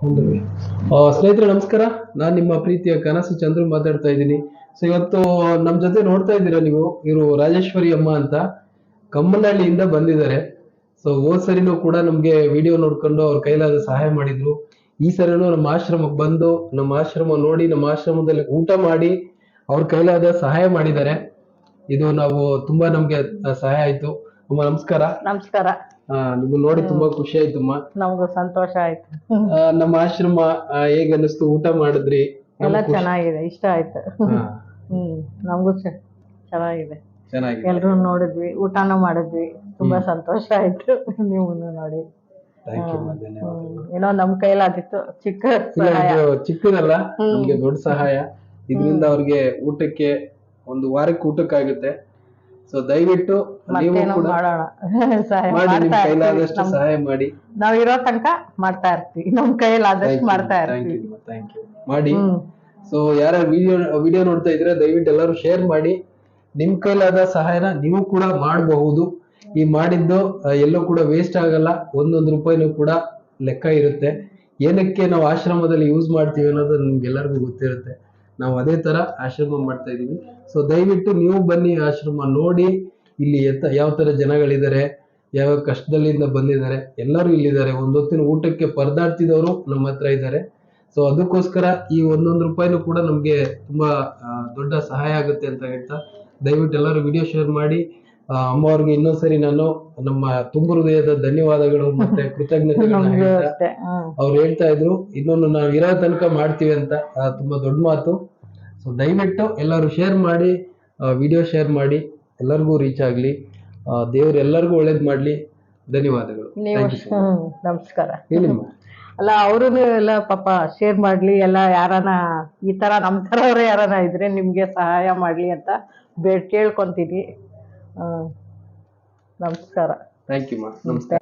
ಸ್ನೇಹಿತರೆ, ನಮಸ್ಕಾರ. ನಾನು ನಿಮ್ಮ ಪ್ರೀತಿಯ ಕನಸು ಚಂದ್ರು ಮಾತಾಡ್ತಾ ಇದ್ದೀನಿ. ಸೊ ಇವತ್ತು ನಮ್ಮ ಜೊತೆ ನೋಡ್ತಾ ಇದ್ದೀರಾ ನೀವು? ಇವರು ರಾಜೇಶ್ವರಿ ಅಮ್ಮ ಅಂತ. ಕಮ್ಮನಹಳ್ಳಿಯಿಂದ ಬಂದಿದ್ದಾರೆ. ಸೊ ಹೋದ್ ಸರಿನೂ ಕೂಡ ನಮ್ಗೆ ವಿಡಿಯೋ ನೋಡ್ಕೊಂಡು ಅವ್ರ ಕೈಲಾದ ಸಹಾಯ ಮಾಡಿದ್ರು. ಈ ಸರಿನೂ ನಮ್ಮ ಆಶ್ರಮಕ್ಕೆ ಬಂದು, ನಮ್ಮ ಆಶ್ರಮ ನೋಡಿ, ನಮ್ಮ ಆಶ್ರಮದಲ್ಲಿ ಊಟ ಮಾಡಿ ಅವ್ರ ಕೈಲಾದ ಸಹಾಯ ಮಾಡಿದ್ದಾರೆ. ಇದು ನಾವು ತುಂಬಾ ನಮ್ಗೆ ಸಹಾಯ ಆಯ್ತು. ಅಮ್ಮ ನಮಸ್ಕಾರ. ನಮಸ್ಕಾರ. ಆ, ನಿಮ್ಮನ್ನ ನೋಡಿ ತುಂಬಾ ಖುಷಿ ಆಯ್ತು ಅಮ್ಮ ನಮಗೂ ಸಂತೋಷ ಆಯ್ತು. ಆ, ನಮ್ಮ ಆಶ್ರಮ ಆ, ಹೇಗ್ ಅನ್ನಿಸ್ತು? ಊಟ ಮಾಡಿದ್ರಿ? ಎಲ್ಲ ಚೆನ್ನಾಗಿದೆ ಇಷ್ಟ ಆಯ್ತು. ಹಾ, ಹ್ಮ್ ನಮಗೂ ಚೆನ್ನಾಗಿದೆ. ಚೆನ್ನಾಗಿದೆ. ಎಲ್ರು ನೋಡಿದ್ವಿ ಊಟನೂ ಮಾಡಿದ್ವಿ. ತುಂಬಾ ಸಂತೋಷ ಆಯ್ತು. ನೀವು ನೋಡಿ. ಧನ್ಯವಾದ ಹ್ಮ್. ಏನೋ ನಮ್ ಕೈಲಾದಿತ್ತು ಚಿಕ್ಕ ಇಲ್ಲ, ಸಹಾಯ. ಇದು ಚಿಕ್ಕದಲ್ಲ ನಮ್ಗೆ ದೊಡ್ಡ ಸಹಾಯ. ಇದರಿಂದ ಅವ್ರಿಗೆ ಊಟಕ್ಕೆ ಒಂದು ವಾರಕ್ಕೆ ಊಟಕ್ಕಾಗುತ್ತೆ. ಸೊ ದಯವಿಟ್ಟು ಕೈಲಾದಷ್ಟು ಸಹಾಯ ಮಾಡಿ ನಾವ್ ಇರೋ ತನಕ ಮಾಡ್ತಾ ಇರ್ತೀವಿ. ನಮ್ ಕೈಲಾದಷ್ಟು ಮಾಡ್ತಾ ಇರ್ತೀವಿ. ಮಾಡಿ. ಸೊ ಯಾರ ವಿಡಿಯೋ ವಿಡಿಯೋ ನೋಡ್ತಾ ಇದ್ರೆ ದಯವಿಟ್ಟು ಎಲ್ಲರೂ ಶೇರ್ ಮಾಡಿ. ನಿಮ್ ಕೈಲಾದ ಸಹಾಯನ ನೀವು ಕೂಡ ಮಾಡಬಹುದು. ಈ ಮಾಡಿದ್ದು ಎಲ್ಲೂ ಕೂಡ ವೇಸ್ಟ್ ಆಗಲ್ಲ. ಒಂದೊಂದು ರೂಪಾಯಿನೂ ಕೂಡ ಲೆಕ್ಕ ಇರುತ್ತೆ. ಏನಕ್ಕೆ ನಾವು ಆಶ್ರಮದಲ್ಲಿ ಯೂಸ್ ಮಾಡ್ತೀವಿ ಅನ್ನೋದು ನಿಮ್ಗೆಲ್ಲರಿಗೂ ಗೊತ್ತಿರುತ್ತೆ. ನಾವು ಅದೇ ತರ ಆಶ್ರಮ ಮಾಡ್ತಾ ಇದೀವಿ ಸೊ ದಯವಿಟ್ಟು ನೀವು ಬನ್ನಿ ಆಶ್ರಮ ನೋಡಿ ಇಲ್ಲಿ ಎತ್ತ ಯಾವ ತರ ಜನಗಳಿದ್ದಾರೆ ಯಾವ ಕಷ್ಟದಲ್ಲಿಂದ ಬಂದಿದ್ದಾರೆ ಎಲ್ಲರೂ ಇಲ್ಲಿದ್ದಾರೆ. ಒಂದೊತ್ತಿನ ಊಟಕ್ಕೆ ಪರದಾಡ್ತಿದವರು ನಮ್ಮ ಹತ್ರ ಇದ್ದಾರೆ. ಸೊ ಅದಕ್ಕೋಸ್ಕರ ಈ ಒಂದೊಂದು ರೂಪಾಯಿನೂ ಕೂಡ ನಮಗೆ ತುಂಬಾ ದೊಡ್ಡ ಸಹಾಯ ಆಗುತ್ತೆ ಅಂತ ಹೇಳ್ತಾ ದಯವಿಟ್ಟು ಎಲ್ಲರೂ ವಿಡಿಯೋ ಶೇರ್ ಮಾಡಿ. ಅಮ್ಮ ಅವ್ರಿಗೆ ಇನ್ನೊಂದ್ಸರಿ ನಾನು ನಮ್ಮ ತುಂಬು ಹೃದಯದ ಧನ್ಯವಾದಗಳು ಮತ್ತೆ ಕೃತಜ್ಞತೆಗಳನ್ನ ಹೇಳ್ತಾ ಅವ್ರು ಹೇಳ್ತಾ ಇದ್ರು ಇನ್ನೊಂದು ನಾವು ಇರೋ ತನಕ ಮಾಡ್ತೀವಿ ಅಂತ ತುಂಬಾ ದೊಡ್ಡ ಮಾತು. ಸೊ ದಯವಿಟ್ಟು ಎಲ್ಲರೂ ಶೇರ್ ಮಾಡಿ ವಿಡಿಯೋ ಶೇರ್ ಮಾಡಿ ಎಲ್ಲರಿಗೂ ರೀಚ್ ಆಗಲಿ. ದೇವ್ರು ಎಲ್ಲರಿಗೂ ಒಳ್ಳೇದು ಮಾಡಲಿ. ಧನ್ಯವಾದಗಳು. ನೀವು ನಮಸ್ಕಾರ. ಹೇಳಿಮ್ಮ ಅಲ್ಲ ಅವರು ಎಲ್ಲ ಪಾಪ ಶೇರ್ ಮಾಡ್ಲಿ ಎಲ್ಲ ಯಾರಾನ ಈ ತರ ನಮ್ಮ ಥರವ್ರೆ ಯಾರನ ಇದ್ರೆ ನಿಮಗೆ ಸಹಾಯ ಮಾಡ್ಲಿ ಅಂತ ಬೇಡ್ ಕೇಳ್ಕೊಂತೀನಿ. ನಮಸ್ಕಾರ. ಥ್ಯಾಂಕ್ ಯು ಮಾ. ನಮಸ್ಕಾರ